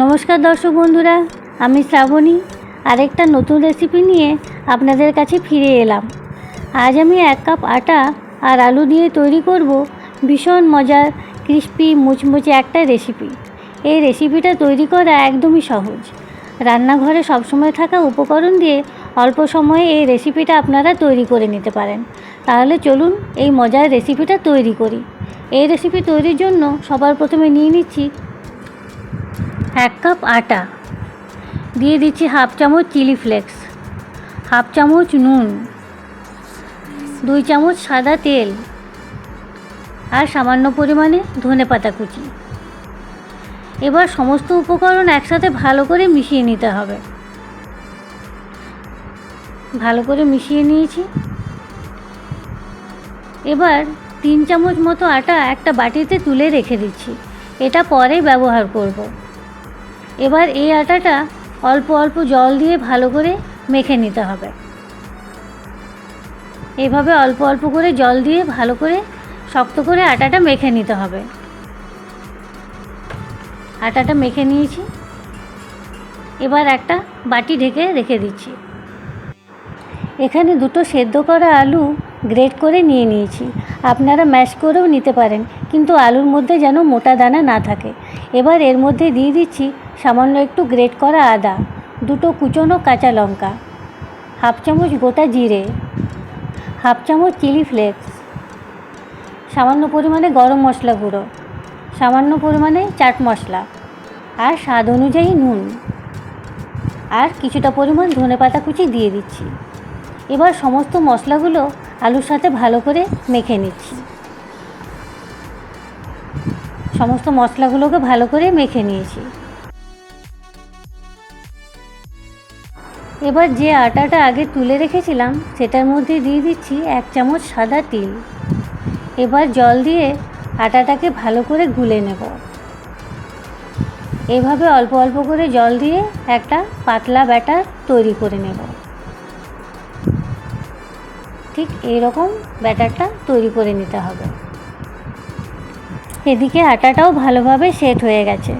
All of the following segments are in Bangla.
নমস্কার দর্শক বন্ধুরা, আমি শ্রাবণী। আরেকটা নতুন রেসিপি নিয়ে আপনাদের কাছে ফিরে এলাম। আজ আমি এক কাপ আটা আর আলু দিয়ে তৈরি করব ভীষণ মজার ক্রিস্পি মুচমুচে একটা রেসিপি এই রেসিপিটা তৈরি করা একদমই সহজ। রান্নাঘরে সবসময় থাকা উপকরণ দিয়ে অল্প সময়ে এই রেসিপিটা আপনারা তৈরি করে নিতে পারেন। তাহলে চলুন এই মজার রেসিপিটা তৈরি করি। এই রেসিপি তৈরির জন্য সবার প্রথমে নিয়ে নিচ্ছি এক কাপ আটা। দিয়ে দিচ্ছি হাফ চামচ চিলি ফ্লেক্স, হাফ চামচ নুন, দুই চামচ সাদা তেল আর সামান্য পরিমাণে ধনে পাতা কুচি। এবার সমস্ত উপকরণ একসাথে ভালো করে মিশিয়ে নিতে হবে। ভালো করে মিশিয়ে নিয়েছি। এবার তিন চামচ মতো আটা একটা বাটিতে তুলে রেখে দিচ্ছি। এটা পরে ব্যবহার করব। এবার এই আটাটা অল্প অল্প জল দিয়ে ভালো করে মেখে নিতে হবে। এভাবে অল্প অল্প করে জল দিয়ে ভালো করে শক্ত করে আটাটা মেখে নিতে হবে। আটাটা মেখে নিয়েছি। এবার একটা বাটি ঢেকে রেখে দিচ্ছি। এখানে দুটো সেদ্ধ করা আলু গ্রেট করে নিয়ে নিয়েছি। আপনারা ম্যাশ করেও নিতে পারেন, কিন্তু আলুর মধ্যে যেন মোটা দানা না থাকে। এবার এর মধ্যে দিয়ে দিচ্ছি সামান্য একটু গ্রেট করা আদা, দুটো কুচনো কাঁচা লঙ্কা, হাফ চামচ গোটা জিরে, হাফ চামচ চিলি ফ্লেক্স, সামান্য পরিমাণে গরম মশলা গুঁড়ো, সামান্য পরিমাণে চাট মশলা আর স্বাদ অনুযায়ী নুন আর কিছুটা পরিমাণ ধনে পাতা কুচি দিয়ে দিচ্ছি। এবার সমস্ত মশলাগুলো আলুর সাথে ভালো করে মেখে নিচ্ছি। সমস্ত মশলাগুলোকে ভালো করে মেখে নিয়েছি। এবার যে আটাটা আগে তুলে রেখেছিলাম, সেটার মধ্যে দিয়ে দিচ্ছি এক চামচ সাদা তিল। এবার জল দিয়ে আটাটাকে ভালো করে গুলে নেব। এভাবে অল্প অল্প করে জল দিয়ে একটা পাতলা ব্যাটার তৈরি করে নেব। ঠিক এইরকম ব্যাটারটা তৈরি করে নিতে হবে। এদিকে আটাটাও ভালোভাবে সেট হয়ে গেছে।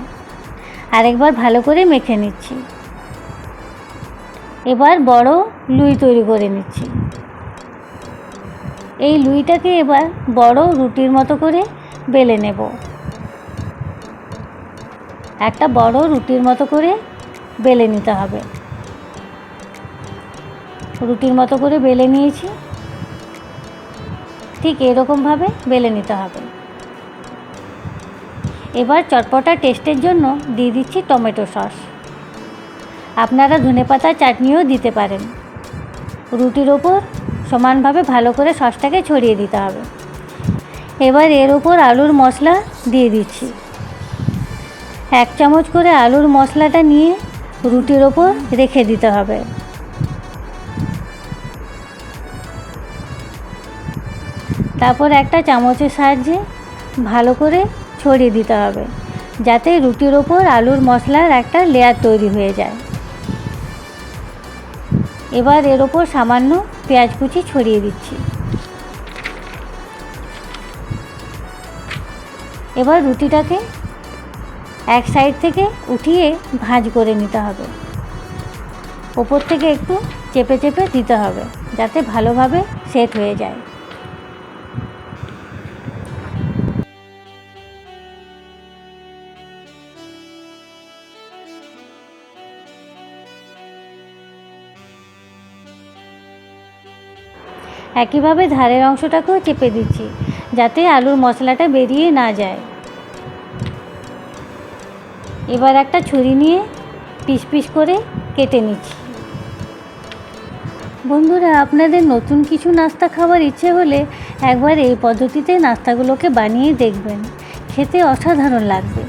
আরেকবার ভালো করে মেখে নিচ্ছি। এবার বড় লুই তৈরি করে নিচ্ছি। এই লুইটাকে এবার বড় রুটির মতো করে বেলে নেব। একটা বড় রুটির মতো করে বেলে নিতে হবে। রুটির মতো করে বেলে নিয়েছি। ঠিক এরকমভাবে বেলে নিতে হবে। এবার চটপটা টেস্টের জন্য দিয়ে দিচ্ছি টমেটো সস। আপনারা ধনেপাতা চাটনিও দিতে পারেন। রুটির ওপর সমানভাবে ভালো করে সসটাকে ছড়িয়ে দিতে হবে। এবার এর ওপর আলুর মশলা দিয়ে দিচ্ছি। এক চামচ করে আলুর মশলাটা নিয়ে রুটির ওপর রেখে দিতে হবে। তারপর একটা চামচের সাহায্যে ভালো করে ছড়িয়ে দিতে হবে, যাতে রুটির ওপর আলুর মশলার একটা লেয়ার তৈরি হয়ে যায়। এবার এর ওপর সামান্য পেঁয়াজ কুচি ছড়িয়ে দিচ্ছি। এবার রুটিটাকে এক সাইড থেকে উঠিয়ে ভাঁজ করে নিতে হবে। ওপর থেকে একটু চেপে চেপে দিতে হবে, যাতে ভালোভাবে সেট হয়ে যায়। একইভাবে ধারের অংশটাকেও চেপে দিচ্ছি, যাতে আলুর মশলাটা বেরিয়ে না যায়। এবার একটা ছুরি নিয়ে পিস পিস করে কেটে নিচ্ছি। বন্ধুরা, আপনাদের নতুন কিছু নাস্তা খাবার ইচ্ছে হলে একবার এই পদ্ধতিতে নাস্তাগুলোকে বানিয়ে দেখবেন। খেতে অসাধারণ লাগবে।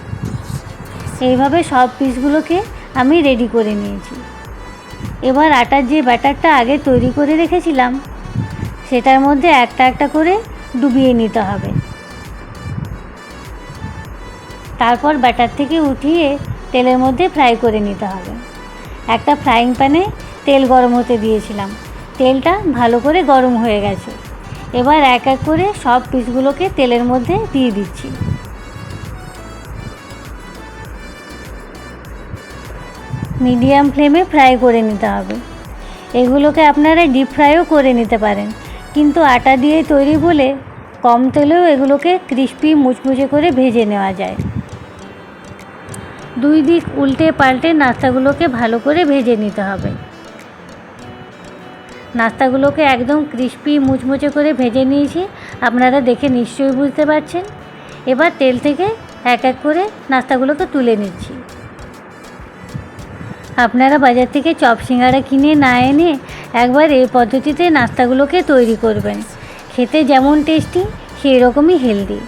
এইভাবে সব পিসগুলোকে আমি রেডি করে নিয়েছি। এবার আটার যে ব্যাটারটা আগে তৈরি করে রেখেছিলাম সেটার মধ্যে একটা একটা করে ডুবিয়ে নিতে হবে। তারপর ব্যাটার থেকে উঠিয়ে তেলের মধ্যে ফ্রাই করে নিতে হবে। একটা ফ্রাইং প্যানে তেল গরম হতে দিয়েছিলাম। তেলটা ভালো করে গরম হয়ে গেছে। এবার এক এক করে সব পিসগুলোকে তেলের মধ্যে দিয়ে দিচ্ছি। মিডিয়াম ফ্লেমে ফ্রাই করে নিতে হবে। এগুলোকে আপনারা ডিপ ফ্রাইও করে নিতে পারেন। কিন্তু আটা দিয়ে তৈরি বলে কম তেলেও এগুলোকে ক্রিস্পি মুচমুচে করে ভেজে নেওয়া যায়। দুই দিক উল্টে পাল্টে নাস্তাগুলোকে ভালো করে ভেজে নিতে হবে। নাস্তাগুলোকে একদম ক্রিস্পি মুচমুচে করে ভেজে নিয়েছি, আপনারা দেখে নিশ্চয়ই বুঝতে পারছেন। এবার তেল থেকে এক এক করে নাস্তাগুলোকে তুলে নিচ্ছি। আপনারা বাজার থেকে চপ সিঙ্গারা কিনে না এনে একবার এই পদ্ধতিতে নাস্তাগুলোকে তৈরি করবেন। খেতে যেমন টেস্টি সেই রকমই হেলদি।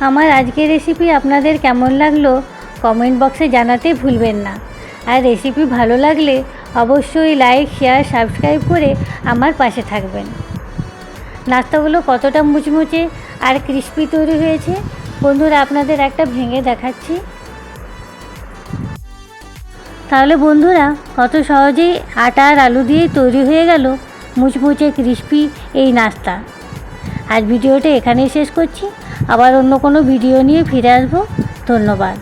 আমার আজকের রেসিপি আপনাদের কেমন লাগল কমেন্ট বক্সে জানাতে ভুলবেন না। আর রেসিপি ভালো লাগলে অবশ্যই লাইক, শেয়ার, সাবস্ক্রাইব করে আমার পাশে থাকবেন। নাস্তাগুলো কতটা মুচমুচে আর ক্রিস্পি তৈরি হয়েছে, বন্ধুরা আপনাদের একটা ভেঙে দেখাচ্ছি। তাহলে বন্ধুরা, কত সহজেই আটা আর আলু দিয়ে তৈরি হয়ে গেল মুচমুচে ক্রিস্পি এই নাস্তা। আজ ভিডিওটা এখানেই শেষ করছি। আবার অন্য কোনো ভিডিও নিয়ে ফিরে আসব। ধন্যবাদ।